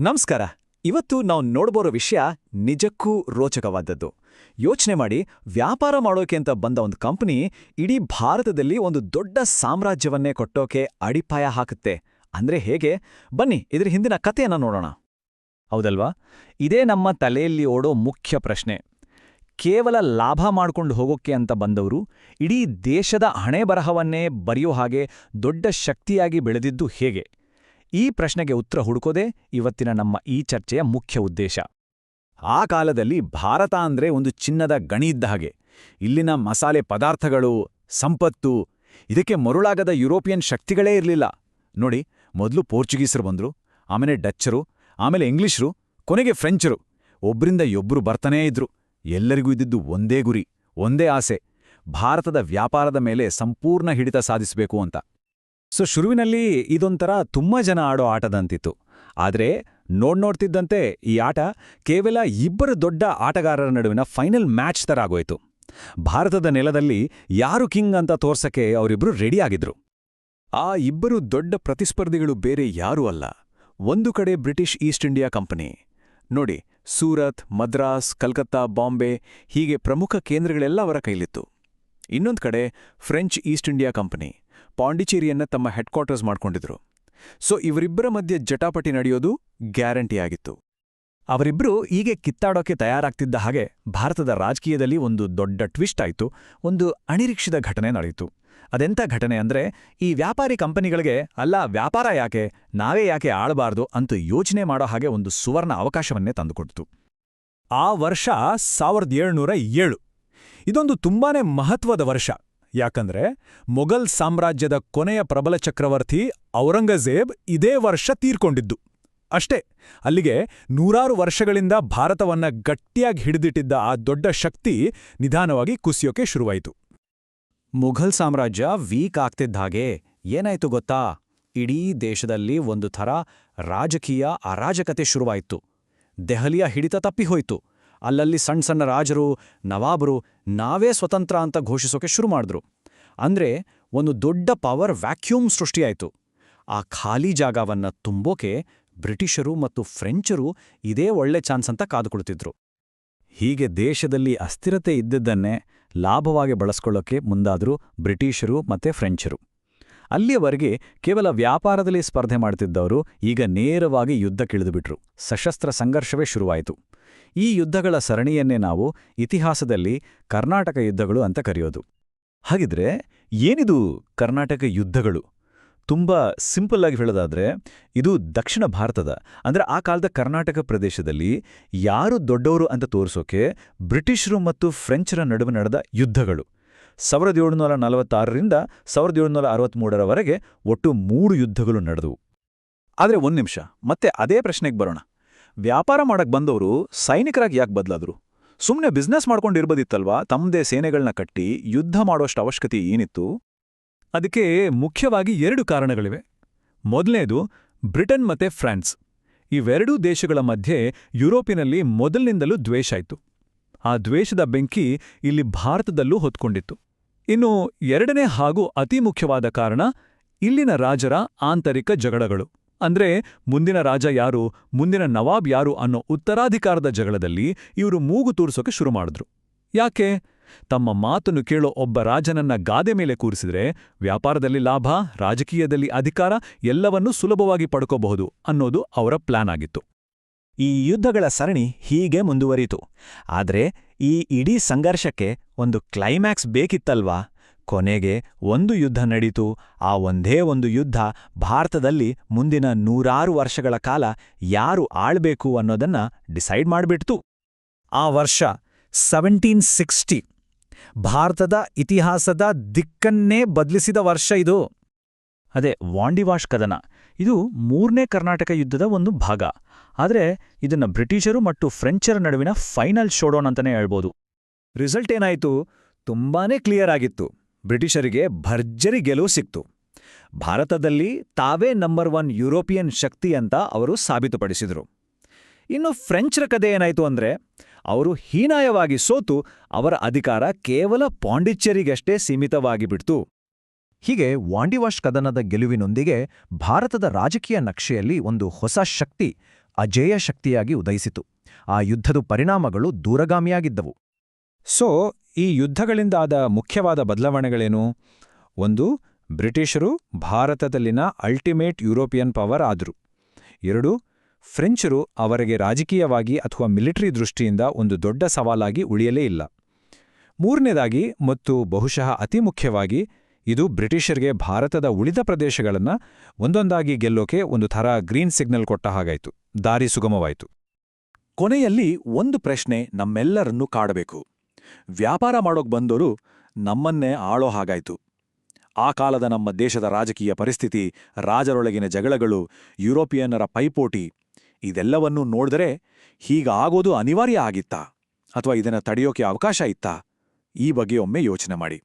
ನಮಸ್ಕಾರ. ಇವತ್ತು ನಾವು ನೋಡ್ಬೋರೋ ವಿಷಯ ನಿಜಕ್ಕೂ ರೋಚಕವಾದದ್ದು. ಯೋಚನೆ ಮಾಡಿ ವ್ಯಾಪಾರ ಮಾಡೋಕೆ ಅಂತ ಬಂದ ಒಂದು ಕಂಪನಿ ಇಡೀ ಭಾರತದಲ್ಲಿ ಒಂದು ದೊಡ್ಡ ಸಾಮ್ರಾಜ್ಯವನ್ನೇ ಕೊಟ್ಟೋಕೆ ಅಡಿಪಾಯ ಹಾಕುತ್ತೆ. ಅಂದ್ರೆ ಹೇಗೆ? ಬನ್ನಿ, ಇದ್ರ ಹಿಂದಿನ ಕಥೆಯನ್ನ ನೋಡೋಣ. ಹೌದಲ್ವಾ? ಇದೇ ನಮ್ಮ ತಲೆಯಲ್ಲಿ ಓಡೋ ಮುಖ್ಯ ಪ್ರಶ್ನೆ. ಕೇವಲ ಲಾಭ ಮಾಡ್ಕೊಂಡು ಹೋಗೋಕೆ ಅಂತ ಬಂದವರು ಇಡೀ ದೇಶದ ಹಣೆ ಬರಹವನ್ನೇ ಬರೆಯೋ ಹಾಗೆ ದೊಡ್ಡ ಶಕ್ತಿಯಾಗಿ ಬೆಳೆದಿದ್ದು ಹೇಗೆ? ಈ ಪ್ರಶ್ನೆಗೆ ಉತ್ತರ ಹುಡುಕೋದೇ ಇವತ್ತಿನ ನಮ್ಮ ಈ ಚರ್ಚೆಯ ಮುಖ್ಯ ಉದ್ದೇಶ. ಆ ಕಾಲದಲ್ಲಿ ಭಾರತ ಅಂದ್ರೆ ಒಂದು ಚಿನ್ನದ ಗಣಿ ಇದ್ದ ಹಾಗೆ. ಇಲ್ಲಿನ ಮಸಾಲೆ ಪದಾರ್ಥಗಳು, ಸಂಪತ್ತು, ಇದಕ್ಕೆ ಮರುಳಾಗದ ಯುರೋಪಿಯನ್ ಶಕ್ತಿಗಳೇ ಇರಲಿಲ್ಲ. ನೋಡಿ, ಮೊದಲು ಪೋರ್ಚುಗೀಸರು ಬಂದರು, ಆಮೇಲೆ ಡಚ್ಚರು, ಆಮೇಲೆ ಇಂಗ್ಲಿಷರು, ಕೊನೆಗೆ ಫ್ರೆಂಚರು. ಒಬ್ರಿಂದ ಯೊಬ್ರು ಬರ್ತಾನೇ ಇದ್ರು. ಎಲ್ಲರಿಗೂ ಇದ್ದಿದ್ದು ಒಂದೇ ಗುರಿ, ಒಂದೇ ಆಸೆ. ಭಾರತದ ವ್ಯಾಪಾರದ ಮೇಲೆ ಸಂಪೂರ್ಣ ಹಿಡಿತ ಸಾಧಿಸಬೇಕು ಅಂತ. ಸೊ ಶುರುವಿನಲ್ಲಿ ಇದೊಂಥರ ತುಂಬಾ ಜನ ಆಡೋ ಆಟದಂತಿತ್ತು. ಆದರೆ ನೋಡ್ನೋಡ್ತಿದ್ದಂತೆ ಈ ಆಟ ಕೇವಲ ಇಬ್ಬರು ದೊಡ್ಡ ಆಟಗಾರರ ನಡುವಿನ ಫೈನಲ್ ಮ್ಯಾಚ್ ಥರ ಆಗೋಯ್ತು. ಭಾರತದ ನೆಲದಲ್ಲಿ ಯಾರು ಕಿಂಗ್ ಅಂತ ತೋರ್ಸಕ್ಕೆ ಅವರಿಬ್ರು ರೆಡಿಯಾಗಿದ್ರು ಆ ಇಬ್ಬರು ದೊಡ್ಡ ಪ್ರತಿಸ್ಪರ್ಧಿಗಳು ಬೇರೆ ಯಾರೂ ಅಲ್ಲ. ಒಂದು ಕಡೆ ಬ್ರಿಟಿಷ್ ಈಸ್ಟ್ ಇಂಡಿಯಾ ಕಂಪನಿ. ನೋಡಿ, ಸೂರತ್, ಮದ್ರಾಸ್, ಕಲ್ಕತ್ತಾ, ಬಾಂಬೆ ಹೀಗೆ ಪ್ರಮುಖ ಕೇಂದ್ರಗಳೆಲ್ಲ ಅವರ ಕೈಲಿತ್ತು. ಇನ್ನೊಂದು ಕಡೆ ಫ್ರೆಂಚ್ ಈಸ್ಟ್ ಇಂಡಿಯಾ ಕಂಪನಿ. ಪಾಂಡಿಚೇರಿಯನ್ನ ತಮ್ಮ ಹೆಡ್ ಕ್ವಾರ್ಟರ್ಸ್ ಮಾಡ್ಕೊಂಡಿದ್ರು. ಸೊ, ಇವರಿಬ್ಬರ ಮಧ್ಯೆ ಜಟಾಪಟಿ ನಡೆಯೋದು ಗ್ಯಾರಂಟಿ ಆಗಿತ್ತು. ಅವರಿಬ್ರು ಹೀಗೆ ಕಿತ್ತಾಡೋಕೆ ತಯಾರಾಗ್ತಿದ್ದ ಹಾಗೆ ಭಾರತದ ರಾಜಕೀಯದಲ್ಲಿ ಒಂದು ದೊಡ್ಡ ಟ್ವಿಸ್ಟ್ ಆಯಿತು, ಒಂದು ಅನಿರೀಕ್ಷಿತ ಘಟನೆ ನಡೆಯಿತು. ಅದೆಂಥ ಘಟನೆ ಅಂದ್ರೆ, ಈ ವ್ಯಾಪಾರಿ ಕಂಪನಿಗಳಿಗೆ, ಅಲ್ಲ, ವ್ಯಾಪಾರ ಯಾಕೆ? ನಾವೇ ಯಾಕೆ ಆಳಬಾರ್ದು? ಅಂತ ಯೋಚನೆ ಮಾಡೋ ಹಾಗೆ ಒಂದು ಸುವರ್ಣ ಅವಕಾಶವನ್ನೇ ತಂದುಕೊಡ್ತು. ಆ ವರ್ಷ ಸಾವಿರದ ಏಳ್ನೂರ ಏಳು. ಇದೊಂದು ತುಂಬಾನೇ ಮಹತ್ವದ ವರ್ಷ. ಯಾಕಂದ್ರೆ ಮೊಘಲ್ ಸಾಮ್ರಾಜ್ಯದ ಕೊನೆಯ ಪ್ರಬಲ ಚಕ್ರವರ್ತಿ ಔರಂಗಜೇಬ್ ಇದೇ ವರ್ಷ ತೀರ್ಕೊಂಡಿದ್ದು. ಅಷ್ಟೇ, ಅಲ್ಲಿಗೆ ನೂರಾರು ವರ್ಷಗಳಿಂದ ಭಾರತವನ್ನ ಗಟ್ಟಿಯಾಗಿ ಹಿಡಿದಿಟ್ಟಿದ್ದ ಆ ದೊಡ್ಡ ಶಕ್ತಿ ನಿಧಾನವಾಗಿ ಕುಸಿಯೋಕೆ ಶುರುವಾಯಿತು. ಮೊಘಲ್ ಸಾಮ್ರಾಜ್ಯ ವೀಕ್ ಆಗ್ತಿದ್ದ ಹಾಗೆ ಏನಾಯ್ತು ಗೊತ್ತಾ? ಇಡೀ ದೇಶದಲ್ಲಿ ಒಂದು ಥರ ರಾಜಕೀಯ ಅರಾಜಕತೆ ಶುರುವಾಯಿತು. ದೆಹಲಿಯ ಹಿಡಿತ ತಪ್ಪಿಹೋಯ್ತು. ಅಲ್ಲಲ್ಲಿ ಸಣ್ಣ ಸಣ್ಣ ರಾಜರು, ನವಾಬರು ನಾವೇ ಸ್ವತಂತ್ರ ಅಂತ ಘೋಷಿಸೋಕೆ ಶುರು ಮಾಡಿದ್ರು. ಅಂದ್ರೆ ಒಂದು ದೊಡ್ಡ ಪವರ್ ವ್ಯಾಕ್ಯೂಮ್ ಸೃಷ್ಟಿಯಾಯಿತು. ಆ ಖಾಲಿ ಜಾಗವನ್ನ ತುಂಬೋಕೆ ಬ್ರಿಟಿಷರು ಮತ್ತು ಫ್ರೆಂಚರು ಇದೇ ಒಳ್ಳೆ ಚಾನ್ಸ್ ಅಂತ ಕಾದುಕೊಳ್ತಿದ್ರು. ಹೀಗೆ ದೇಶದಲ್ಲಿ ಅಸ್ಥಿರತೆ ಇದ್ದದ್ದನ್ನೇ ಲಾಭವಾಗಿ ಬಳಸ್ಕೊಳ್ಳೋಕೆ ಮುಂದಾದ್ರು ಬ್ರಿಟಿಷರು ಮತ್ತೆ ಫ್ರೆಂಚರು. ಅಲ್ಲಿಯವರೆಗೆ ಕೇವಲ ವ್ಯಾಪಾರದಲ್ಲಿ ಸ್ಪರ್ಧೆ ಮಾಡ್ತಿದ್ದವರು ಈಗ ನೇರವಾಗಿ ಯುದ್ಧಕ್ಕಿಳಿದುಬಿಟ್ರು ಸಶಸ್ತ್ರ ಸಂಘರ್ಷವೇ ಶುರುವಾಯಿತು. ಈ ಯುದ್ಧಗಳ ಸರಣಿಯನ್ನೇ ನಾವು ಇತಿಹಾಸದಲ್ಲಿ ಕರ್ನಾಟಕ ಯುದ್ಧಗಳು ಅಂತ ಕರೆಯೋದು. ಹಾಗಿದ್ರೆ ಏನಿದು ಕರ್ನಾಟಕ ಯುದ್ಧಗಳು? ತುಂಬ ಸಿಂಪಲ್ ಆಗಿ ಹೇಳೋದಾದ್ರೆ ಇದು ದಕ್ಷಿಣ ಭಾರತದ, ಅಂದರೆ ಆ ಕಾಲದ ಕರ್ನಾಟಕ ಪ್ರದೇಶದಲ್ಲಿ ಯಾರು ದೊಡ್ಡವರು ಅಂತ ತೋರಿಸೋಕೆ ಬ್ರಿಟಿಷರು ಮತ್ತು ಫ್ರೆಂಚರ ನಡುವೆ ನಡೆದ ಯುದ್ಧಗಳು. ಸಾವಿರದ ಏಳುನೂರ ನಲವತ್ತಾರರಿಂದ ಸಾವಿರದ ಏಳುನೂರ ಅರವತ್ತ್ಮೂರರವರೆಗೆ ಒಟ್ಟು ಮೂರು ಯುದ್ಧಗಳು ನಡೆದವು. ಆದರೆ ಒಂದು ನಿಮಿಷ, ಮತ್ತೆ ಅದೇ ಪ್ರಶ್ನೆಗೆ ಬರೋಣ. ವ್ಯಾಪಾರ ಮಾಡಕ್ ಬಂದವರು ಸೈನಿಕರಾಗಿ ಯಾಕೆ ಬದಲಾದ್ರು? ಸುಮ್ಮನೆ ಬಿಸ್ನೆಸ್ ಮಾಡ್ಕೊಂಡಿರ್ಬೋದಿತ್ತಲ್ವಾ? ತಮ್ಮದೇ ಸೇನೆಗಳನ್ನ ಕಟ್ಟಿ ಯುದ್ಧ ಮಾಡೋಷ್ಟು ಅವಶ್ಯಕತೆ ಏನಿತ್ತು? ಅದಕ್ಕೆ ಮುಖ್ಯವಾಗಿ ಎರಡು ಕಾರಣಗಳಿವೆ. ಮೊದಲನೇದು ಬ್ರಿಟನ್ ಮತ್ತೆ ಫ್ರಾನ್ಸ್. ಇವೆರಡೂ ದೇಶಗಳ ಮಧ್ಯೆ ಯುರೋಪಿನಲ್ಲಿ ಮೊದಲಿನಿಂದಲೂ ದ್ವೇಷ ಇತ್ತು ಆ ದ್ವೇಷದ ಬೆಂಕಿ ಇಲ್ಲಿ ಭಾರತದಲ್ಲೂ ಹೊತ್ಕೊಂಡಿತ್ತು. ಇನ್ನು ಎರಡನೇ ಹಾಗೂ ಅತಿ ಮುಖ್ಯವಾದ ಕಾರಣ ಇಲ್ಲಿನ ರಾಜರ ಆಂತರಿಕ ಜಗಳಗಳು. ಅಂದ್ರೆ ಮುಂದಿನ ರಾಜ ಯಾರು, ಮುಂದಿನ ನವಾಬ್ ಯಾರು ಅನ್ನೋ ಉತ್ತರಾಧಿಕಾರದ ಜಗಳದಲ್ಲಿ ಇವರು ಮೂಗು ತೂರಿಸೋಕೆ ಶುರು ಮಾಡಿದ್ರು. ಯಾಕೆ? ತಮ್ಮ ಮಾತನ್ನು ಕೇಳೋ ಒಬ್ಬ ರಾಜನನ್ನ ಗಾದೆ ಮೇಲೆ ಕೂರಿಸಿದ್ರೆ ವ್ಯಾಪಾರದಲ್ಲಿ ಲಾಭ, ರಾಜಕೀಯದಲ್ಲಿ ಅಧಿಕಾರ ಎಲ್ಲವನ್ನೂ ಸುಲಭವಾಗಿ ಪಡ್ಕೋಬಹುದು ಅನ್ನೋದು ಅವರ ಪ್ಲಾನ್ ಆಗಿತ್ತು. ಈ ಯುದ್ಧಗಳ ಸರಣಿ ಹೀಗೆ ಮುಂದುವರಿತು ಆದರೆ ಈ ಇಡೀ ಸಂಘರ್ಷಕ್ಕೆ ಒಂದು ಕ್ಲೈಮ್ಯಾಕ್ಸ್ ಬೇಕಿತ್ತಲ್ವಾ? ಕೊನೆಗೆ ಒಂದು ಯುದ್ಧ ನಡೀತು. ಆ ಒಂದೇ ಒಂದು ಯುದ್ಧ ಭಾರತದಲ್ಲಿ ಮುಂದಿನ ನೂರಾರು ವರ್ಷಗಳ ಕಾಲ ಯಾರು ಆಳ್ಬೇಕು ಅನ್ನೋದನ್ನ ಡಿಸೈಡ್ ಮಾಡಿಬಿಡ್ತು. ಆ ವರ್ಷ ಸೆವೆಂಟೀನ್ ಸಿಕ್ಸ್ಟಿ ಭಾರತದ ಇತಿಹಾಸದ ದಿಕ್ಕನ್ನೇ ಬದಲಿಸಿದ ವರ್ಷ ಇದು. ಅದೇ ವಾಂಡಿವಾಷ್ ಕದನ ಇದು ಮೂರನೇ ಕರ್ನಾಟಕ ಯುದ್ಧದ ಒಂದು ಭಾಗ. ಆದರೆ ಇದನ್ನ ಬ್ರಿಟಿಷರು ಮತ್ತು ಫ್ರೆಂಚರ ನಡುವಿನ ಫೈನಲ್ ಶೋಡೋನ್ ಅಂತಲೇ ಹೇಳ್ಬೋದು. ರಿಸಲ್ಟ್ ಏನಾಯಿತು? ತುಂಬಾನೇ ಕ್ಲಿಯರ್ ಆಗಿತ್ತು. ಬ್ರಿಟಿಷರಿಗೆ ಭರ್ಜರಿ ಗೆಲುವು ಸಿಕ್ತು. ಭಾರತದಲ್ಲಿ ತಾವೇ ನಂಬರ್ ಒನ್ ಯುರೋಪಿಯನ್ ಶಕ್ತಿ ಅಂತ ಅವರು ಸಾಬೀತುಪಡಿಸಿದರು. ಇನ್ನು ಫ್ರೆಂಚ್ರ ಕಥೆ ಏನಾಯಿತು ಅಂದ್ರೆ, ಅವರು ಹೀನಾಯವಾಗಿ ಸೋತು, ಅವರ ಅಧಿಕಾರ ಕೇವಲ ಪಾಂಡಿಚ್ಚೇರಿಗಷ್ಟೇ ಸೀಮಿತವಾಗಿಬಿಡ್ತು ಹೀಗೆ ವಾಂಡಿವಾಶ್ ಕದನದ ಗೆಲುವಿನೊಂದಿಗೆ ಭಾರತದ ರಾಜಕೀಯ ನಕ್ಷೆಯಲ್ಲಿ ಒಂದು ಹೊಸ ಶಕ್ತಿ, ಅಜೇಯ ಶಕ್ತಿಯಾಗಿ ಉದಯಿಸಿತು. ಆ ಯುದ್ಧದ ಪರಿಣಾಮಗಳು ದೂರಗಾಮಿಯಾಗಿದ್ದವು. ಸೊ ಈ ಯುದ್ಧಗಳಿಂದಾದ ಮುಖ್ಯವಾದ ಬದಲಾವಣೆಗಳೇನು? ಒಂದು, ಬ್ರಿಟಿಷರು ಭಾರತದಲ್ಲಿನ ಅಲ್ಟಿಮೇಟ್ ಯುರೋಪಿಯನ್ ಪವರ್ ಆದರು. ಎರಡು, ಫ್ರೆಂಚರು ಅವರಿಗೆ ರಾಜಕೀಯವಾಗಿ ಅಥವಾ ಮಿಲಿಟರಿ ದೃಷ್ಟಿಯಿಂದ ಒಂದು ದೊಡ್ಡ ಸವಾಲಾಗಿ ಉಳಿಯಲೇ ಇಲ್ಲ. ಮೂರನೇದಾಗಿ ಮತ್ತು ಬಹುಶಃ ಅತಿ ಮುಖ್ಯವಾಗಿ, ಇದು ಬ್ರಿಟಿಷರಿಗೆ ಭಾರತದ ಉಳಿದ ಪ್ರದೇಶಗಳನ್ನು ಒಂದೊಂದಾಗಿ ಗೆಲ್ಲೋಕೆ ಒಂದು ಥರ ಗ್ರೀನ್ ಸಿಗ್ನಲ್ ಕೊಟ್ಟ ಹಾಗಾಯಿತು. ದಾರಿ ಸುಗಮವಾಯಿತು. ಕೊನೆಯಲ್ಲಿ ಒಂದು ಪ್ರಶ್ನೆ ನಮ್ಮೆಲ್ಲರನ್ನೂ ಕಾಡಬೇಕು. ವ್ಯಾಪಾರ ಮಾಡೋಕ್ ಬಂದೋರು ನಮ್ಮನ್ನೇ ಆಳೋ ಹಾಗಾಯ್ತು. ಆ ಕಾಲದ ನಮ್ಮ ದೇಶದ ರಾಜಕೀಯ ಪರಿಸ್ಥಿತಿ, ರಾಜರೊಳಗಿನ ಜಗಳಗಳು, ಯುರೋಪಿಯನ್ನರ ಪೈಪೋಟಿ, ಇದೆಲ್ಲವನ್ನೂ ನೋಡಿದರೆ ಹೀಗಾಗೋದು ಅನಿವಾರ್ಯ ಆಗಿತ್ತಾ? ಅಥವಾ ಇದನ್ನು ತಡೆಯೋಕೆ ಅವಕಾಶ ಇತ್ತಾ? ಈ ಬಗ್ಗೆ ಒಮ್ಮೆ ಯೋಚನೆ ಮಾಡಿ.